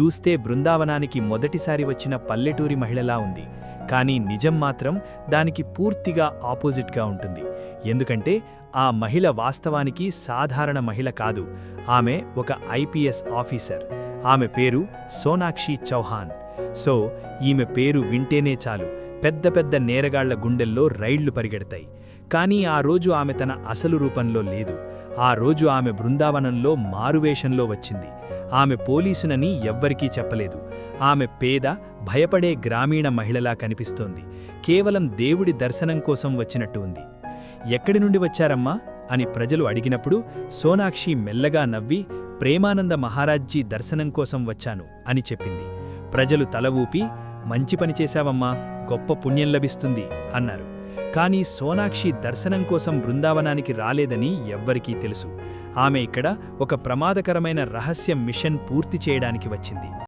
చూస్తే బృందావనానికి మొదటిసారి వచ్చిన పల్లెటూరి మహిళలా ఉంది. కానీ నిజం మాత్రం దానికి పూర్తిగా ఆపోజిట్గా ఉంటుంది. ఎందుకంటే ఆ మహిళ వాస్తవానికి సాధారణ మహిళ కాదు. ఆమె ఒక ఐపీఎస్ ఆఫీసర్. ఆమె పేరు సోనాక్షి చౌహాన్. సో ఈమె పేరు వింటేనే చాలు. పెద్ద పెద్ద నేరగాళ్ళ గుండెల్లో రైళ్ళు పరిగెడతాయి. కానీ ఆ రోజు ఆమె తన అసలు రూపంలో లేదు. ఆ రోజు ఆమె బృందావనంలో మారువేషంలో వచ్చింది. ఆమె పోలీసునని ఎవ్వరికీ చెప్పలేదు. ఆమె పేద భయపడే గ్రామీణ మహిళలా కనిపిస్తోంది. కేవలం దేవుడి దర్శనం కోసం వచ్చినట్టు ఉంది. ఎక్కడి నుండి వచ్చారమ్మా? అని ప్రజలు అడిగినప్పుడు సోనాక్షి మెల్లగా నవ్వి ప్రేమానంద మహారాజ్జీ దర్శనం కోసం వచ్చాను అని చెప్పింది. ప్రజలు తల ఊపి మంచి పని చేశావమ్మా. గొప్ప పుణ్యం లభిస్తుంది అన్నారు. కానీ సోనాక్షి దర్శనం కోసం బృందావనానికి రాలేదని ఎవ్వరికీ తెలుసు. ఆమె ఇక్కడ ఒక ప్రమాదకరమైన రహస్య మిషన్ పూర్తి చేయడానికి వచ్చింది.